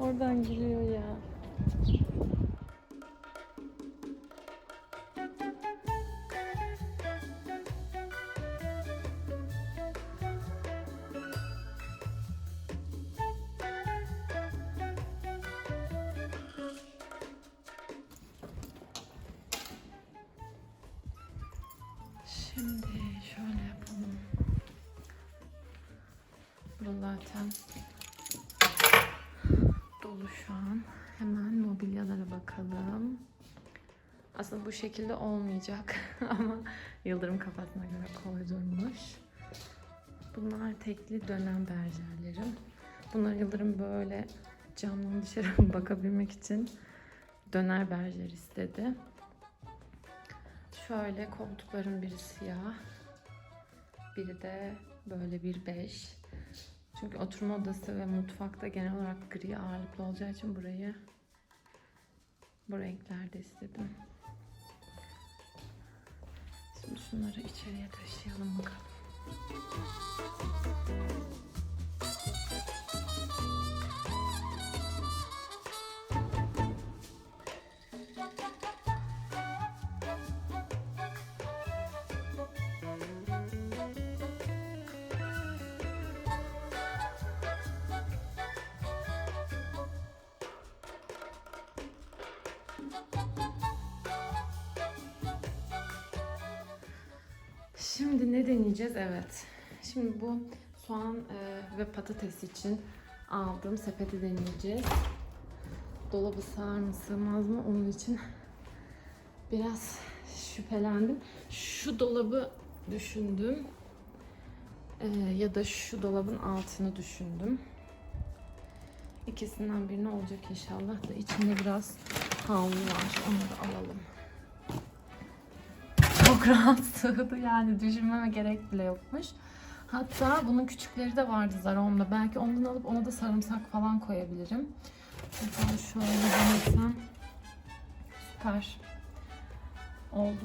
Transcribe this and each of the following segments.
Oradan giriyor ya. Zaten dolu şu an. Hemen mobilyalara bakalım. Aslında bu şekilde olmayacak ama Yıldırım kafasına göre koydurmuş. Bunlar tekli dönem berjerlerim. Bunlar Yıldırım böyle camdan dışarı bakabilmek için döner berjer istedi. Şöyle koltukların biri siyah. Biri de böyle bir bej. Çünkü oturma odası ve mutfakta genel olarak gri ağırlıklı olacağı için burayı bu renklerde istedim. Şimdi şunları içeriye taşıyalım bakalım. Şimdi ne deneyeceğiz? Evet. Şimdi bu soğan e, ve patates için aldığım sepeti deneyeceğiz. Dolabı sığar mı sığmaz mı onun için biraz şüphelendim. Şu dolabı düşündüm. E, ya da şu dolabın altını düşündüm. İkisinden birini olacak inşallah da içinde biraz havlu var. Onu da alalım çok rahat sığdı yani düşünmeme gerek bile yokmuş. Hatta bunun küçükleri de vardı Zarom'da. Belki ondan alıp ona da sarımsak falan koyabilirim. Hatta şöyle denesem süper oldu.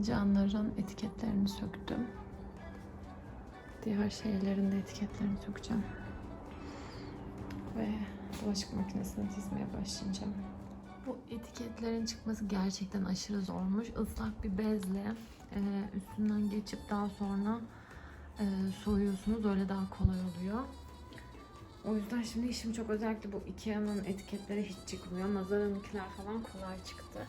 Fincanların etiketlerini söktüm. Diğer şeylerin de etiketlerini sökeceğim. Ve bulaşık makinesine dizmeye başlayacağım. Bu etiketlerin çıkması gerçekten aşırı zormuş. Islak bir bezle e, üstünden geçip daha sonra e, soyuyorsunuz. Öyle daha kolay oluyor. O yüzden şimdi işim çok özellikle bu Ikea'nın etiketleri hiç çıkmıyor. Nazar'ınkiler falan kolay çıktı.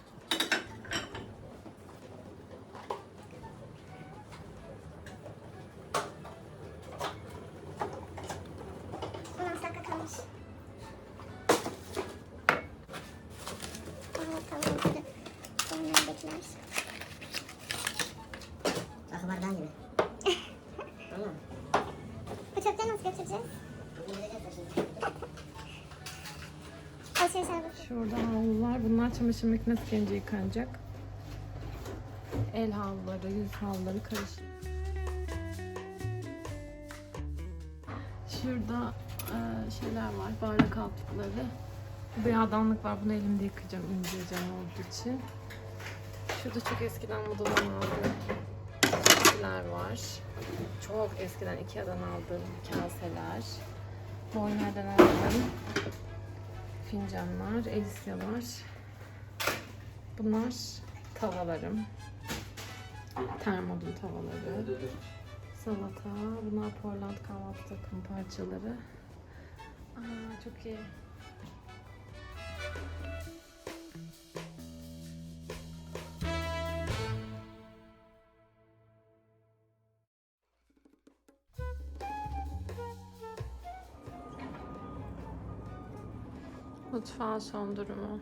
Son 6 dakika kalmış. Tamam tamam hadi. Onları bekler. Akı bardağın gibi. Tamam. Bu çöpleri nasıl götüreceğiz? Alışveriş arabası. Şurada havlular. Bunlar çamaşır makinesi gelince yıkanacak. El havluları, yüz havluları karışık. Şurada e, şeyler var, bardak altlıkları. Bir yağdanlık var, bunu elimde yıkayacağım, indireceğim olduğu için. Şurada çok eskiden modadan aldığım kaseler var. Çok eskiden Ikea'dan aldığım kaseler. Boyner'den aldığım fincanlar, Elisyalar. Bunlar tavalarım. Termodun tavaları. Salata. Bunlar Portland kahvaltı takım parçaları. Aa, çok iyi. Mutfağın son durumu.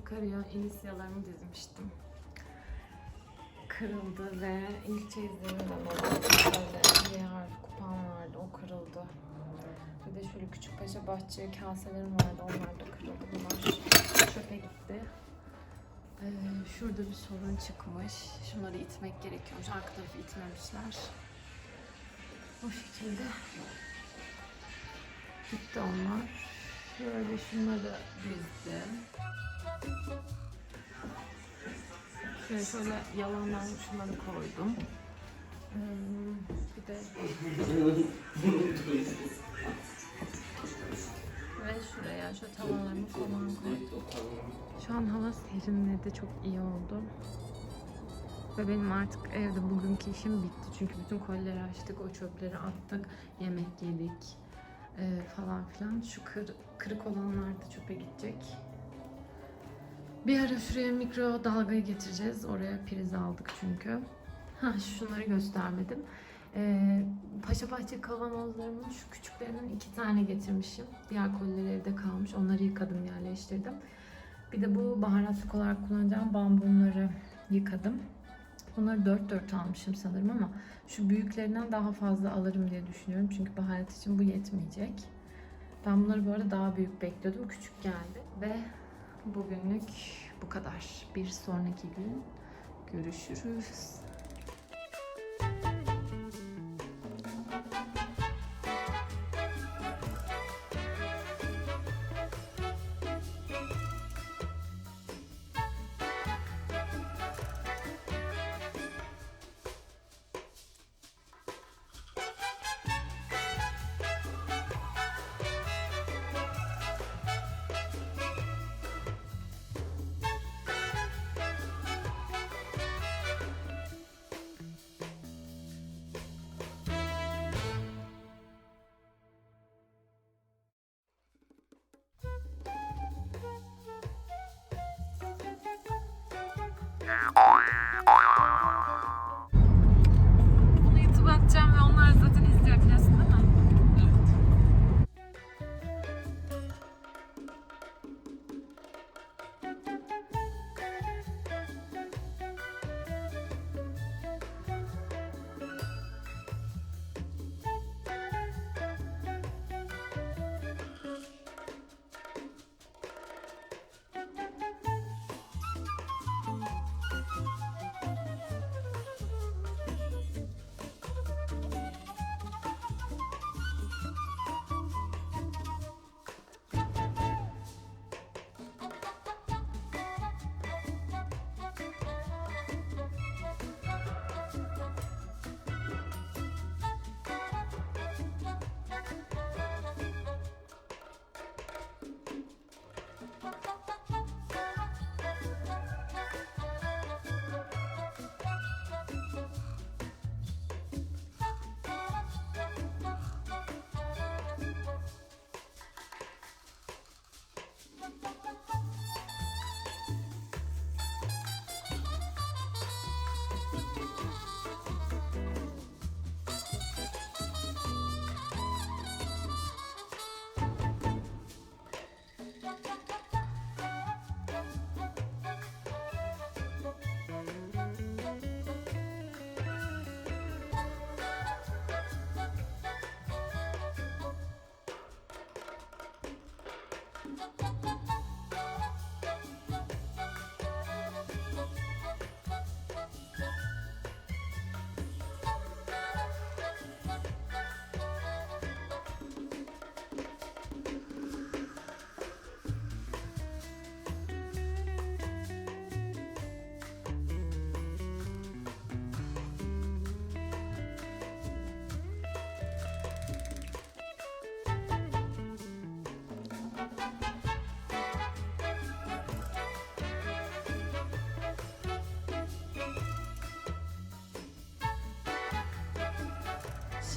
Yukarıya inisyalarımı dizmiştim. Kırıldı ve ilk çizdiğimden olan böyle harf kupam vardı. O kırıldı. Bir de şöyle küçük paşa bahçe kaselerim vardı. Onlar da kırıldı. Bunlar çöpe gitti. Ee, şurada bir sorun çıkmış. Şunları itmek gerekiyormuş. Arka tarafı itmemişler. Bu şekilde gitti onlar. Şöyle şunları dizdim. Şöyle şöyle yalandan şunları koydum. Hmm, bir de ve şuraya şu tavalarımı falan koydum. Şu an hava serinledi. Çok iyi oldu. Ve benim artık evde bugünkü işim bitti. Çünkü bütün kolileri açtık, o çöpleri attık, yemek yedik e, falan filan. Şu kır, kırık olanlar da çöpe gidecek. Bir ara şuraya mikrodalgayı getireceğiz. Oraya priz aldık çünkü. Ha şunları göstermedim. Ee, Paşabahçe kavanozlarımın şu küçüklerinden iki tane getirmişim. Diğer kolileri evde kalmış. Onları yıkadım, yerleştirdim. Bir de bu baharatlık olarak kullanacağım bambunları yıkadım. Bunları dört dört almışım sanırım ama şu büyüklerinden daha fazla alırım diye düşünüyorum. Çünkü baharat için bu yetmeyecek. Ben bunları bu arada daha büyük bekliyordum. Küçük geldi. Ve bugünlük bu kadar. Bir sonraki gün görüşürüz.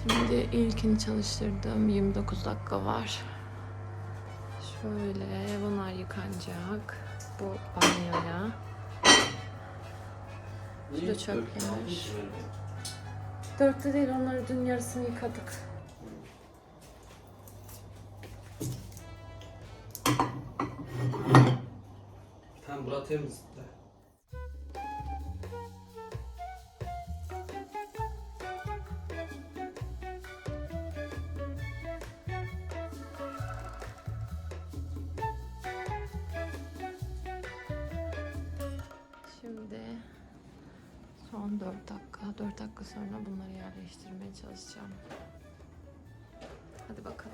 Şimdi ilkini çalıştırdım. 29 dakika var. Şöyle bunlar yıkanacak. Bu banyoya. Şurada çöpler. Dörtte değil onları dün yarısını yıkadık. Tam bura temiz. 14 dakika. 4 dakika sonra bunları yerleştirmeye çalışacağım. Hadi bakalım.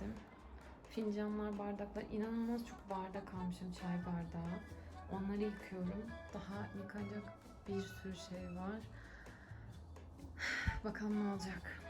Yerleştirdim. Fincanlar, bardaklar inanılmaz çok bardak almışım çay bardağı. Onları yıkıyorum. Daha yıkanacak bir sürü şey var. Bakalım ne olacak.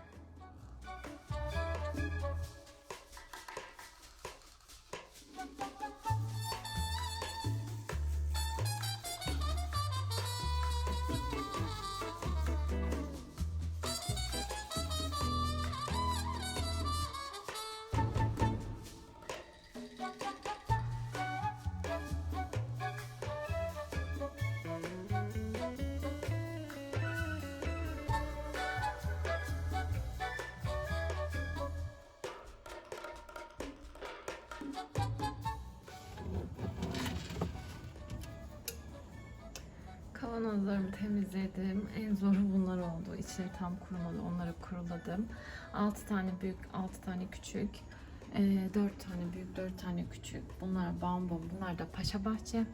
Kavanozlarımı temizledim. En zoru bunlar oldu. İçleri tam kurumadı. Onları kuruladım. 6 tane büyük, 6 tane küçük. 4 tane büyük, 4 tane küçük. Bunlar bambu, bunlar da paşa bahçe.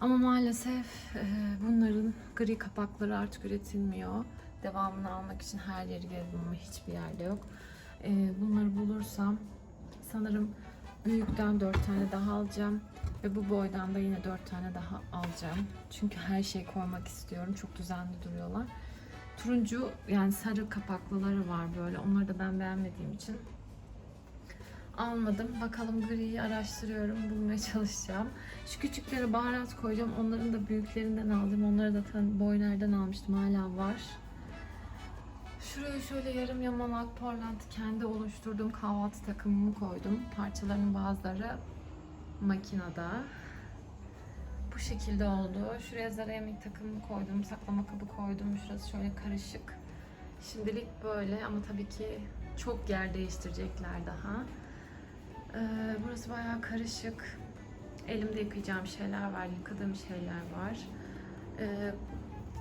Ama maalesef e, bunların gri kapakları artık üretilmiyor. Devamını almak için her yeri gezdim ama hiçbir yerde yok. E, bunları bulursam sanırım büyükten 4 tane daha alacağım. Ve bu boydan da yine 4 tane daha alacağım. Çünkü her şeyi koymak istiyorum. Çok düzenli duruyorlar. Turuncu yani sarı kapaklıları var böyle. Onları da ben beğenmediğim için almadım. Bakalım griyi araştırıyorum. Bulmaya çalışacağım. Şu küçüklere baharat koyacağım. Onların da büyüklerinden aldım. Onları da boynerden almıştım. Hala var. Şuraya şöyle yarım yamalak parlantı kendi oluşturduğum kahvaltı takımımı koydum. Parçaların bazıları makinede. Bu şekilde oldu. Şuraya zara yemek koydum. Saklama kabı koydum. Şurası şöyle karışık. Şimdilik böyle ama tabii ki çok yer değiştirecekler daha. Ee, burası bayağı karışık. Elimde yıkayacağım şeyler var, yıkadığım şeyler var. Ee,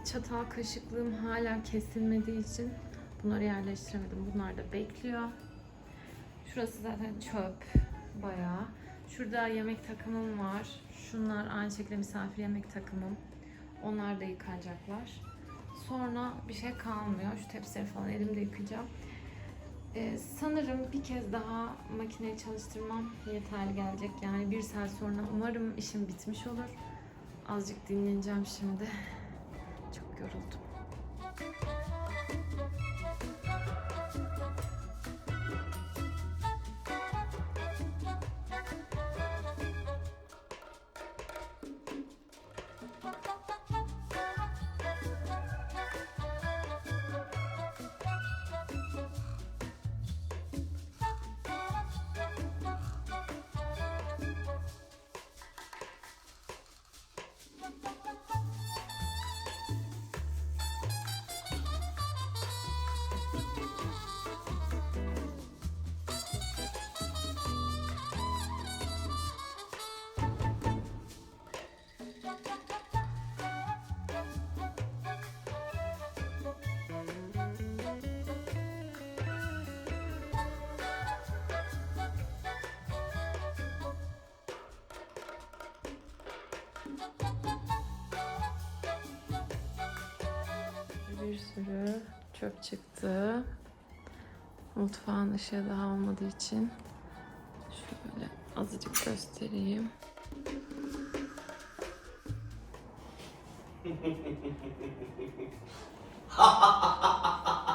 çatal kaşıklığım hala kesilmediği için bunları yerleştiremedim. Bunlar da bekliyor. Şurası zaten çöp bayağı. Şurada yemek takımım var. Şunlar aynı şekilde misafir yemek takımım. Onlar da yıkanacaklar. Sonra bir şey kalmıyor. Şu tepsileri falan elimde yıkayacağım. Ee, sanırım bir kez daha makineyi çalıştırmam yeterli gelecek. Yani bir saat sonra umarım işim bitmiş olur. Azıcık dinleneceğim şimdi. Çok yoruldum. Sürü çöp çıktı. Mutfağın ışığı daha olmadığı için şöyle azıcık göstereyim.